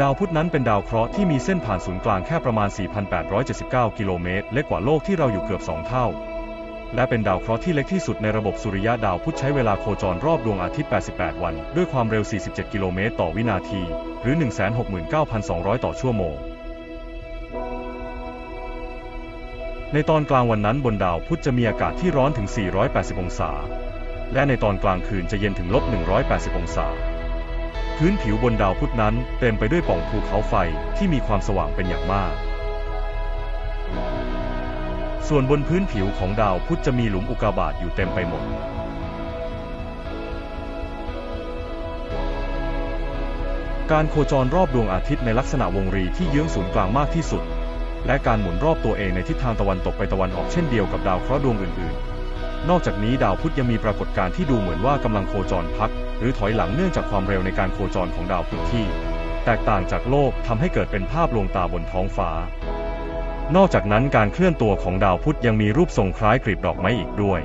ดาวพุธนั้นเป็นดาวเคราะห์ที่มีเส้นผ่านศูนย์กลางแค่ประมาณ 4,879 กิโลเมตร เล็กกว่าโลกที่เราอยู่เกือบ 2 เท่า และเป็นดาวเคราะห์ที่เล็กที่สุดในระบบสุริยะดาวพุธใช้เวลาโคจรรอบดวงอาทิตย์ 88 วัน ด้วยความเร็ว 47 กิโลเมตรต่อวินาที หรือ 169,200 ต่อชั่วโมง ในตอนกลางวันนั้นบนดาวพุธจะมีอากาศที่ร้อนถึง 480 องศา และในตอนกลางคืนจะเย็นถึงลบ 180 องศา พื้นผิวบนดาวพุธนั้นเต็มไปด้วยป่องภูเขาไฟที่มีความสว่างเป็นอย่างมาก ส่วนบนพื้นผิวของดาวพุธจะมีหลุมอุกกาบาตอยู่เต็มไปหมด การโคจรรอบดวงอาทิตย์ในลักษณะวงรีที่เยื้องศูนย์กลางมากที่สุด และการหมุนรอบตัวเองในทิศทางตะวันตกไปตะวันออกเช่นเดียวกับดาวเคราะห์ดวงอื่นๆ นอกจากนี้ดาวพุธยังมีปรากฏการณ์ที่ดูเหมือนว่ากำลังโคจรพัก หรือถอยหลังเนื่องจากความเร็วในการโคจรของดาวพุธที่ แตกต่างจากโลกทำให้เกิดเป็นภาพลวงตาบนท้องฟ้า นอกจากนั้นการเคลื่อนตัวของดาวพุธยังมีรูปทรงคล้ายกลีบดอกไม้อีกด้วย